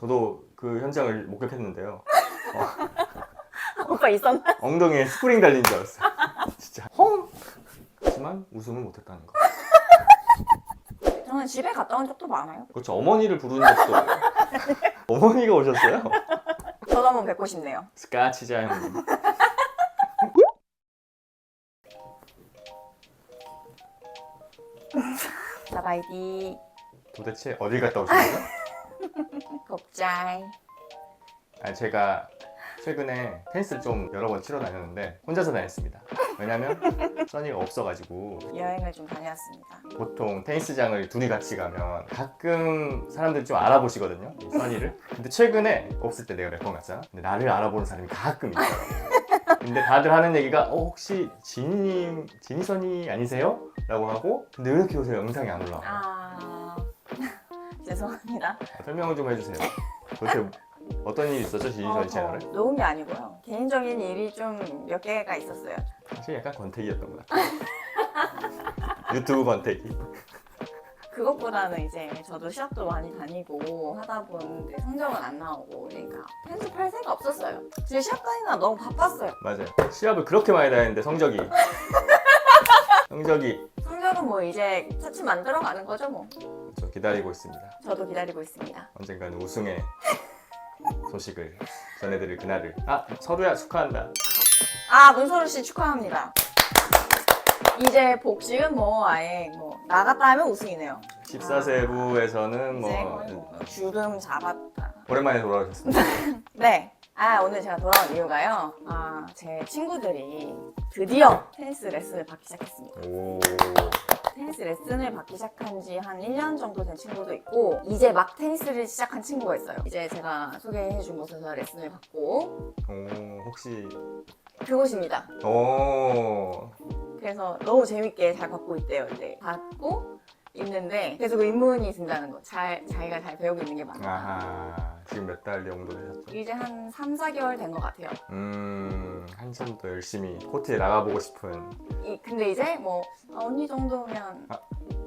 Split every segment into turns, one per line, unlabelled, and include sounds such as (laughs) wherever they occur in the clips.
저도 그 현장을 목격했는데요. (laughs)
오빠 있었나?
엉덩이에 스프링 달린 줄 알았어요. (laughs) 진짜 헝! 하지만 우승을 못했다는 거. (laughs)
저는 집에 갔다 온 적도 많아요.
그렇죠. 어머니를 부르는 적도 어머니가 오셨어요.
저도 한번 뵙고 싶네요.
스카치자 형님.
나바이디
도대체 어딜 갔다 오신 거죠?
겁잘.
아, 제가 최근에 테니스를 좀 여러 번 치러 다녔는데 혼자서 다녔습니다. 왜냐면 써니가 없어가지고
여행을 좀 다녀왔습니다.
보통 테니스장을 둘이 같이 가면 가끔 사람들이 좀 알아보시거든요. 이 써니를. 근데 최근에 없을 때 내가 몇 번 갔잖아. 근데 나를 알아보는 사람이 가끔 있더라고. 근데 다들 하는 얘기가 어 혹시 지니님 지니 써니 아니세요? 라고 하고 근데 왜 이렇게 요새 영상이 안 올라와?
아 죄송합니다.
설명을 좀 해주세요. 도대체 어떤 일이 있었죠 지니 써니 채널에?
게 아니고요. 개인적인 일이 좀 몇 개가 있었어요.
사실 약간 권태기였던 것 같아요. (laughs) 유튜브 권태기.
그것보다는 이제 저도 시합도 많이 다니고 하다 보는데 성적은 안 나오고 그러니까 편집할 새가 없었어요. 지금 시합 다니느라 너무 바빴어요.
맞아요. 시합을 그렇게 많이 다녔는데 성적이 (laughs) 성적이
성적은 뭐 이제 차츰 만들어가는 거죠 뭐.
기다리고 있습니다.
저도 기다리고 있습니다.
언젠가는 우승의 소식을 전해드릴 그날을. 아 서루야 축하한다.
아 문서루 씨 축하합니다. 이제 복식은 뭐 아예 뭐 나갔다 하면 우승이네요.
14세부에서는
이제
뭐
거의 뭐 주름 잡았다.
오랜만에 돌아오셨습니다. (laughs)
네. 아 오늘 제가 돌아온 이유가요. 아 제 친구들이 드디어 테니스 레슨을 받기 시작했습니다.
오.
테니스 레슨을 받기 시작한 지 한 1년 정도 된 친구도 있고 이제 막 테니스를 시작한 친구가 있어요. 이제 제가 소개해준 곳에서 레슨을 받고
오 혹시
그곳입니다.
오
그래서 너무 재밌게 잘 받고 있대요. 이제 받고 있는데 계속 의문이 든다는 거. 잘 자기가 잘 배우고 있는 게 맞나?
아하 지금 몇 달 정도 되셨죠?
이제 한 3, 4개월 된 것 같아요.
음 한참 더 열심히 코트에 나가보고 싶은
이, 근데 이제 뭐 아, 언니 정도면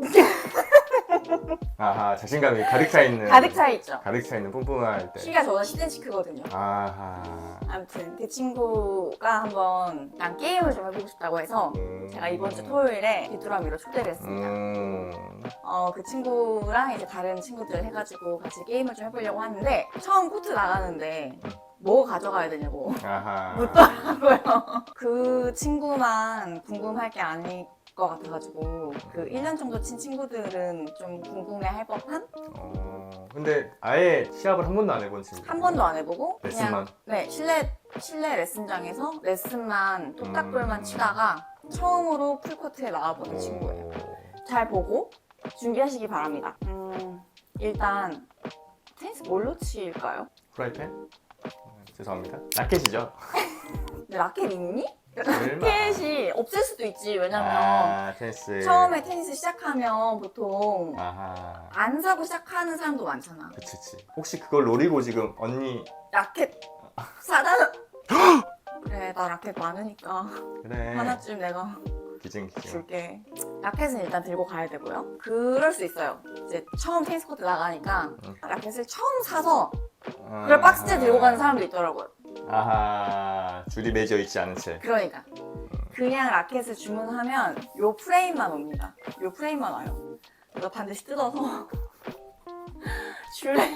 (laughs)
아하 자신감이 가득 차 있는
가득 차 있죠.
가득 차 있는 뿜뿜할 때
키가 저보다 10cm 크거든요.
아하
아무튼 그 친구가 한번 난 게임을 좀 해보고 싶다고 해서
음.
제가 이번 주 토요일에 귀뚜라미로 초대를 했습니다.
음.
어, 그 친구랑 이제 다른 친구들 해가지고 같이 게임을 좀 해보려고 하는데 처음 코트 나가는데 뭐 가져가야 되냐고
아하
묻더라고요. (laughs) 그 친구만 궁금할 게 아닐 것 같아가지고 그 1년 정도 친 친구들은 좀 궁금해할 법한
어, 근데 아예 시합을 한 번도 안 해본 친구
한 번도 안 해보고
레슨만
그냥 네 실내 실내 레슨장에서 레슨만 톡딱볼만
음.
치다가 처음으로 풀코트에 나와보는 친구예요. 잘 보고 준비하시기 바랍니다. 음, 일단 테니스 뭘로 칠까요?
프라이팬? 어, 죄송합니다 라켓이죠 (laughs)
근데 라켓 있니? 라켓이 없을 수도 있지. 왜냐면
아 테니스
처음에 테니스 시작하면 보통
아하
안 사고 시작하는 사람도 많잖아.
그치 그치 혹시 그걸 노리고 지금 언니
라켓 사다. (gasps) 그래 나 라켓 많으니까
그래
하나쯤 내가
기증 기증
줄게. 라켓은 일단 들고 가야 되고요. 그럴 수 있어요. 이제 처음 테니스 코트 나가니까
음.
라켓을 처음 사서
아,
그걸 박스째 들고 가는 사람도 있더라고요.
아하 줄이 맺어 있지 않은 채
그러니까 그냥 라켓을 주문하면 요 프레임만 옵니다. 요 프레임만 와요. 이거 반드시 뜯어서 (laughs) 줄래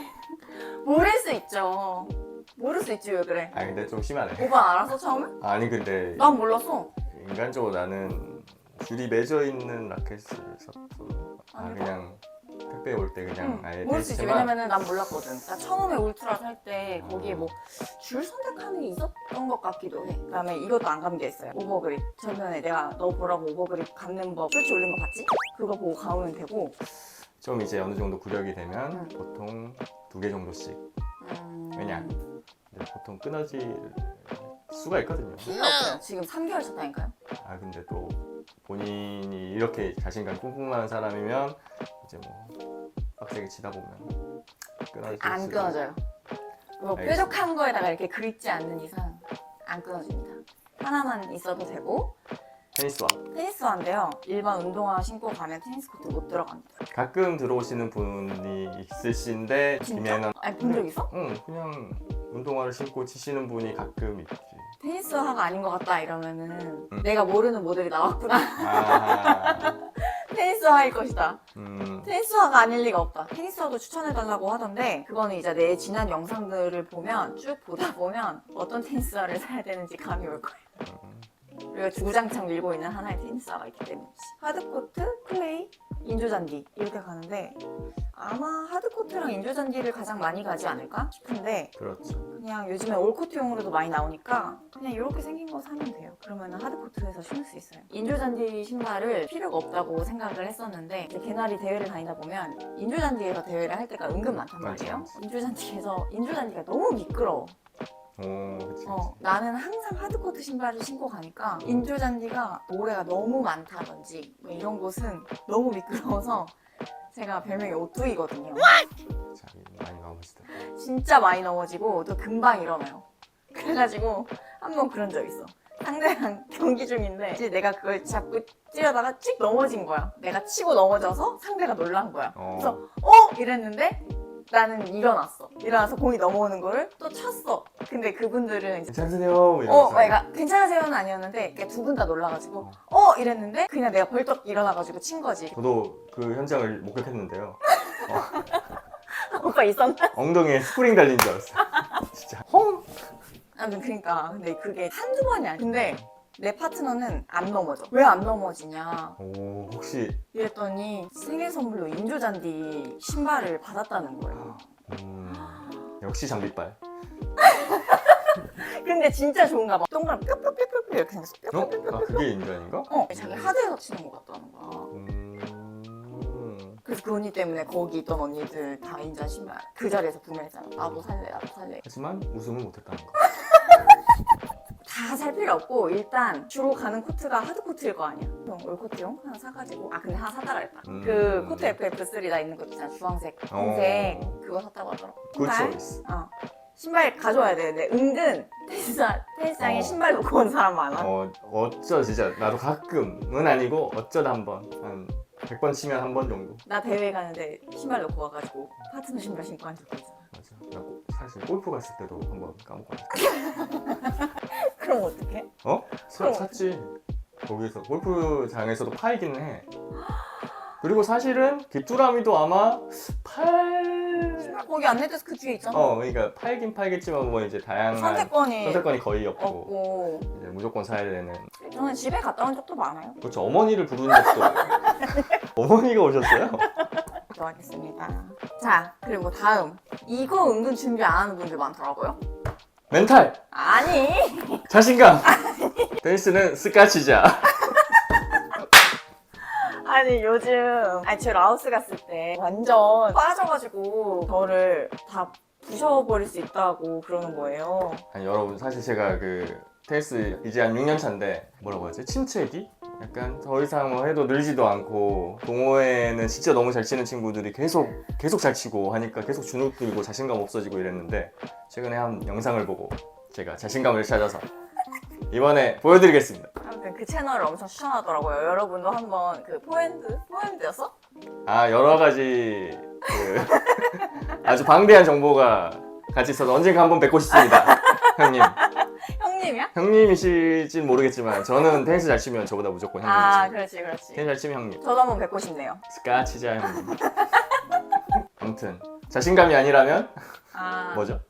모를 수 있죠. 모를 수 있지 왜 그래?
아 근데 좀 심하네
오빠 알았어 처음에?
아니 근데
난 몰랐어.
인간적으로 나는 줄이 맺어 있는 라켓을 샀어 아
아니,
그냥 택배 올 때 그냥
응,
아예
모를 수 있지. 왜냐면은 난 몰랐거든. 나 처음에 울트라 살 때 거기에 뭐 줄 선택하는 게 있었던 것 같기도 해. 그다음에 이것도 안 감겨 있어요. 오버그립. 전면에 내가 너 보라고 오버그립 감는 법 쇼츠 올린 거 봤지? 그거 보고 감으면 되고.
좀 이제 어느 정도 구력이 되면
응.
보통 두 개 정도씩
음...
왜냐? 근데 보통 끊어질 수가 있거든요
필요 없어요. 지금 3개월 쳤다니까요.
아 근데 또 본인이 이렇게 자신감 뿜뿜한 사람이면 이제 뭐 빡세게 치다 보면 끊어질
안
수도
끊어져요. 뭐
알겠습니다.
뾰족한 거에다가 이렇게 그립지 않는 이상 안 끊어집니다. 하나만 있어도 되고
테니스와
테니스화인데요. 일반 운동화 신고 가면 테니스 코트 못 들어갑니다.
가끔 들어오시는 분이 있으신데
진짜?
김혜는
아니 본 적 있어?
응 그냥 운동화를 신고 치시는 분이 가끔 있지.
테니스화가 아닌 것 같다 이러면은
음.
내가 모르는 모델이 나왔구나.
아, (laughs)
테니스화일 것이다.
음,
테니스화가 아닐 리가 없다. 테니스화도 추천해달라고 하던데 그거는 이제 내 지난 영상들을 보면 쭉 보다 보면 어떤 테니스화를 사야 되는지 감이 올.
음.
우리가 주구장창 밀고 있는 하나의 테니스화가 있기 때문이지. 하드코트, 클레이, 인조잔디 이렇게 가는데 아마 하드코트랑 인조잔디를 가장 많이 가지 않을까 싶은데
그렇죠.
그냥 요즘에 올코트용으로도 많이 나오니까 그냥 이렇게 생긴 거 사면 돼요. 그러면 하드코트에서 신을 수 있어요. 인조잔디 신발을 필요가 없다고 생각을 했었는데 이제 개나리 대회를 다니다 보면 인조잔디에서 대회를 할 때가 은근 많단 말이에요.
맞아.
인조잔디에서 인조잔디가 너무 미끄러워.
오, 그치, 그치.
어, 나는 항상 하드코트 신발을 신고 가니까 인조잔디가 모래가 너무 많다든지 뭐 이런 곳은 너무 미끄러워서 제가 별명이 오뚜이거든요.
자기 많이 넘어지더라.
진짜 많이 넘어지고 또 금방 일어나요. 그래가지고 한 번 그런 적 있어. 상대랑 (laughs) 경기 중인데 이제 내가 그걸 잡고 찌려다가 찍 넘어진 거야. 내가 치고 넘어져서 상대가 놀란 거야.
어.
그래서 어? 이랬는데 나는 일어났어. 일어나서 공이 넘어오는 거를 또 쳤어. 근데 그분들은 이제
괜찮으세요?
어,
이러면서.
내가 괜찮으세요는 아니었는데 두 분 다 놀라가지고 어 이랬는데 그냥 내가 벌떡 일어나가지고 친 거지.
저도 그 현장을 목격했는데요. (laughs)
오빠 있었나?
엉덩이에 스프링 달린 줄 알았어요. 진짜. 헝!
아무튼 그러니까 근데 그게 한두 번이 아니야. 근데 내 파트너는 안 넘어져. 왜 안 넘어지냐?
오, 혹시
이랬더니 생일 선물로 인조잔디 신발을 받았다는 거예요.
음, 역시 장비빨. (laughs)
근데 진짜 좋은가 봐. 동그란 뿅뿅뿅뿅 이렇게 생겼어.
어?
뿅뿅뿅뿅.
아, 그게 인간인가?
어, 자기 하드에서 치는 것 같다는 거야.
음,
그래서 그 언니 때문에 거기 있던 언니들 다 인자 신발 그 자리에서 구매했잖아. 나도 살래, 나도 살래.
하지만 우승은 못했다는 거.
다 살 필요 없고 일단 주로 가는 코트가 하드 코트일 거 아니야. 그럼 올 코트용 하나 사가지고 아 근데 하나 사달라 그랬다.
음.
그 코트 FF3 나 있는 거 있잖아 주황색,
어.
그거 샀다고 하더라고.
굿
신발?
초이스.
어. 신발 가져와야 되는데 은근 테니스장, 테니스장에
어.
신발 놓고 온 사람 많아.
어, 어쩌 진짜 나도 가끔은 아니고 어쩌다 한 번. 한 100번 치면 한 번 정도.
나 대회 가는데 신발 놓고 와가지고 파트너 신발 신고 앉을 거 있잖아.
맞아. 나 고- 사실 골프 갔을 때도 한번 까먹고 왔어.
그럼 어떡해?
어? 사,
그럼
샀지. 거기서 골프장에서도 팔기는 해. 그리고 사실은 귀뚜라미도 아마 팔.
거기 안내데스 그 뒤에 있잖아.
어, 그러니까 팔긴 팔겠지만 뭐 이제 다양한
선택권이
선택권이 거의 없고
없고
이제 무조건 사야 되는.
저는 집에 갔다 온 적도 많아요.
그렇죠. 어머니를 부르는 적도. (laughs) 어머니가 오셨어요?
좋아하겠습니다. 자, 그리고 다음. 이거 은근 준비 안 하는 분들 많더라고요.
멘탈,
아니!
자신감. 테니스는 스카치자.
아니, 요즘. 아니, 저 라오스 갔을 때 완전 빠져가지고 저를 다 부셔버릴 수 있다고 그러는 거예요.
아니 여러분 사실 제가 그 테니스 이제 한 6년 차인데 뭐라고 하지? 침체기? 약간 더 이상 뭐 해도 늘지도 않고 동호회는 진짜 너무 잘 치는 친구들이 계속 계속 잘 치고 하니까 계속 주눅 들고 자신감 없어지고 이랬는데 최근에 한 영상을 보고 제가 자신감을 찾아서 이번에 보여드리겠습니다.
아무튼 그 채널을 엄청 추천하더라고요. 여러분도 한번 그 포핸드? 포핸드였어?
아 여러 가지 그 (laughs) 아주 방대한 정보가 같이 있어서 언젠가 한번 뵙고 싶습니다. (laughs) 형님.
형님이야?
형님이실진 모르겠지만 저는 테니스 잘 치면 저보다 무조건 형님이죠.
아, 그렇지, 그렇지.
테니스 잘 치면 형님.
저도 한번 뵙고 싶네요.
스카치자 형님. 아무튼 자신감이 아니라면
아,
뭐죠?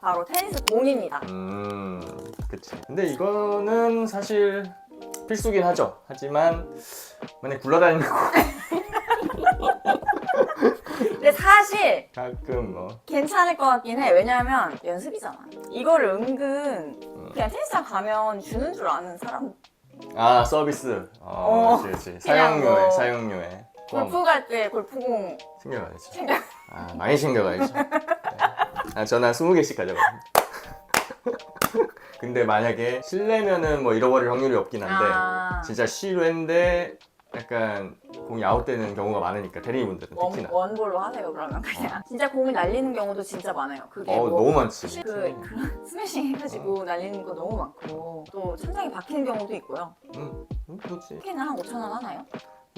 바로 테니스 공입니다.
음, 그치. 근데 이거는 사실 필수긴 하죠. 하지만 만약 굴러다니는 거
근데 사실
가끔 뭐
괜찮을 것 같긴 해. 왜냐면 연습이잖아. 이거를 은근 그냥 테니스장 가면 주는 줄 아는 사람
아 서비스. 어,
어,
그렇지, 그렇지.
그냥
사용료에
뭐
사용료에
골프 갈 때 골프공
챙겨가야지.
챙겨.
아 많이 챙겨가야지. 네. 아 저는 한 20개씩 가져갑니다. (laughs) 근데 만약에 실내면은 뭐 잃어버릴 확률이 없긴 한데
아,
진짜 실외인데 약간 공이 아웃되는 경우가 많으니까 대리인분들은
원,
특히나
원볼로 하세요 그러면 그냥. 진짜 공이 날리는 경우도 진짜 많아요. 그게
어
뭐
너무 많지
시- 그, 그런 스매싱 해가지고 날리는 거 너무 많고 또 천장에 박히는 경우도 있고요.
응, 응 그렇지
스키는 한 5천 원 하나요?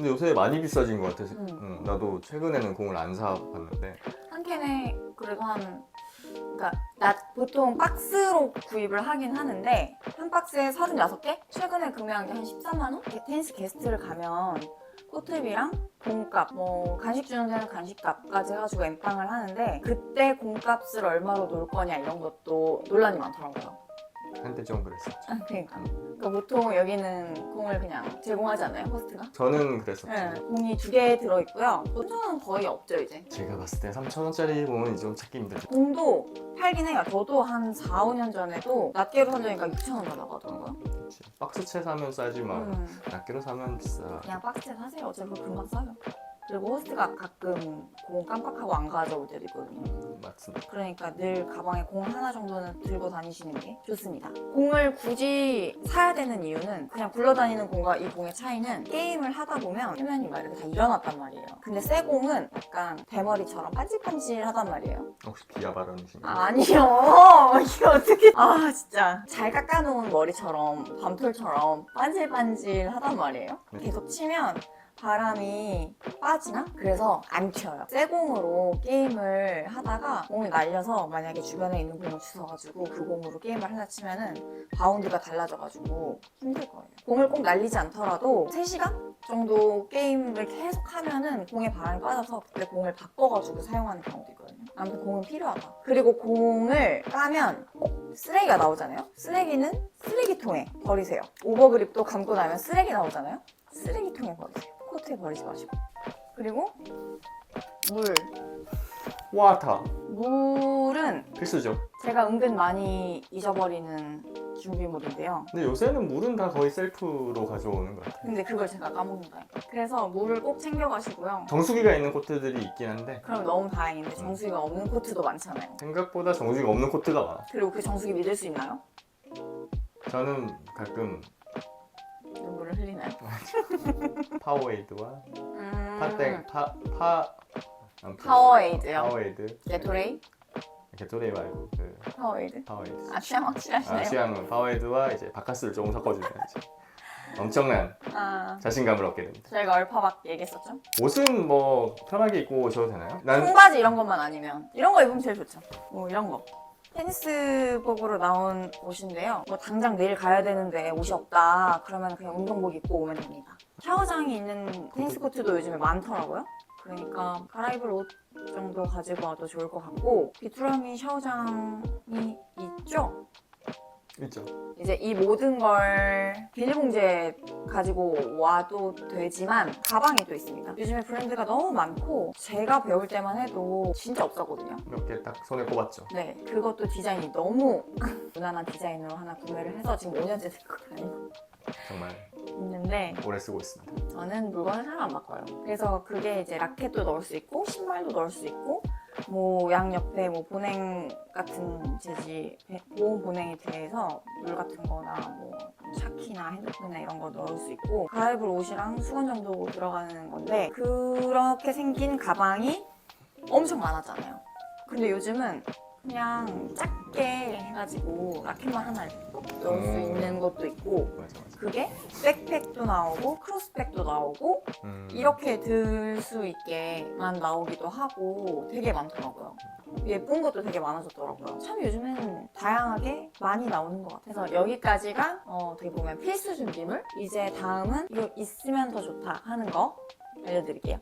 근데 요새 많이 비싸진 것 같아서
음.
응, 나도 최근에는 공을 안 사봤는데
한 캔에 그래도 한 그러니까 나 보통 박스로 구입을 하긴 하는데 한 박스에 36개? 최근에 구매한 게 한 13만 원? 이렇게 테니스 게스트를 가면 코트비랑 공값, 뭐 간식 주는 데는 간식값까지 해가지고 엠빵을 하는데 그때 공값을 얼마로 놓을 거냐 이런 것도 논란이 많더라고요.
한때 좀 그랬었죠.
아, 그러니까. 그러니까 보통 여기는 공을 그냥 제공하지 않아요, 호스트가?
저는 그랬었죠.
네, 공이 두 개 들어있고요. 보통은 거의 없죠, 이제.
제가 봤을 때 3,000원짜리 공은 좀 찾기 힘들죠.
공도 팔긴 해요. 저도 한 4, 5년 전에도 낱개로 산다니까 6,000원 달라고 하더라고요.
그치. 박스채 사면 싸지만
음,
낱개로 사면 비싸.
그냥 박스에 사세요. 어차피 금방 싸요. 그리고 호스트가 가끔 공 깜빡하고 안 가져올 때도 있거든요.
맞습니다.
그러니까 늘 가방에 공 하나 정도는 들고 다니시는 게 좋습니다. 공을 굳이 사야 되는 이유는 그냥 굴러다니는 공과 이 공의 차이는 게임을 하다 보면 표면이 막 이렇게 다 일어났단 말이에요. 근데 새 공은 약간 대머리처럼 반질반질하단 말이에요.
혹시 비하 발언이신가요?
아니요. (laughs) 이게 어떻게? 아 진짜 잘 깎아놓은 머리처럼 밤톨처럼 반질반질하단 말이에요.
네.
계속 치면 바람이 빠지나? 그래서 안 튀어요. 새 공으로 게임을 하다가 공이 날려서 만약에 주변에 있는 공을 주워가지고 그 공으로 게임을 하나 치면은 바운드가 달라져가지고 힘들 거예요. 공을 꼭 날리지 않더라도 3시간 정도 게임을 계속 하면은 공에 바람이 빠져서 그때 공을 바꿔가지고 사용하는 경우도 있거든요. 아무튼 공은 필요하다. 그리고 공을 까면 쓰레기가 나오잖아요. 쓰레기는 쓰레기통에 버리세요. 오버그립도 감고 나면 쓰레기 나오잖아요. 쓰레기통에 버리세요. 코트에 버리지 마시고. 그리고 물.
와타
물은
필수죠.
제가 은근 많이 잊어버리는 준비물인데요.
근데 요새는 물은 다 거의 셀프로 가져오는 것 같아요.
근데 그걸 제가 까먹는다. 그래서 물을 꼭 챙겨 가시고요.
정수기가 있는 코트들이 있긴 한데
그럼 너무 다행인데 정수기가 없는 코트도 많잖아요.
생각보다 정수기가 없는 코트가 많아.
그리고 그 정수기 믿을 수 있나요?
저는 가끔
눈물을 흘리나요?
파워에이드와
음...
파땡 파파
파워에이드요.
파워에이드
게토레이?
게토레이 말고 그
파워에이드?
파워에이드.
아 취향 확실하시네요.
아, 취향은 파워에이드와 이제 바카스를 조금 섞어주면 이제 엄청난
아,
자신감을 얻게 됩니다.
저희가 얼파 막 얘기했었죠.
옷은 뭐 편하게 입고 오셔도 되나요? 난
청바지 이런 것만 아니면 이런 거 입으면 제일 좋죠. 뭐 이런 거. 테니스복으로 나온 옷인데요. 뭐 당장 내일 가야 되는데 옷이 없다. 그러면 그냥 운동복 입고 오면 됩니다. 샤워장이 있는 테니스 코트도 요즘에 많더라고요. 그러니까 갈아입을 옷 정도 가지고 와도 좋을 것 같고 비투라미 샤워장이 있죠.
있죠.
이제 이 모든 걸 비닐봉지에 가지고 와도 되지만 가방이 또 있습니다. 요즘에 브랜드가 너무 많고 제가 배울 때만 해도 진짜 없었거든요.
몇 개 딱 손에 꼽았죠.
네, 그것도 디자인이 너무 (laughs) 무난한 디자인으로 하나 구매를 해서 지금 5년째 들고 다니고
정말
있는데
오래 쓰고 있습니다.
저는 물건을 잘 안 바꿔요. 그래서 그게 이제 라켓도 넣을 수 있고 신발도 넣을 수 있고 뭐 양 옆에 뭐 보냉 같은 재질 보온 보냉에 대해서 물 같은 거나 뭐 차키나 핸드폰이나 이런 거 넣을 수 있고 갈아입을 옷이랑 수건 정도 들어가는 건데 그렇게 생긴 가방이 엄청 많았잖아요. 근데 요즘은 그냥 작게 해가지고 라켓만 하나 넣을 수
음.
있는 것도 있고
맞아 맞아.
그게 백팩도 나오고 크로스백도 나오고
음,
이렇게 들 수 있게만 나오기도 하고 되게 많더라고요. 예쁜 것도 되게 많아졌더라고요. 참 요즘에는 다양하게 많이 나오는 것 같아서 여기까지가 어, 어떻게 보면 필수 준비물. 이제 다음은 이거 있으면 더 좋다 하는 거 알려드릴게요.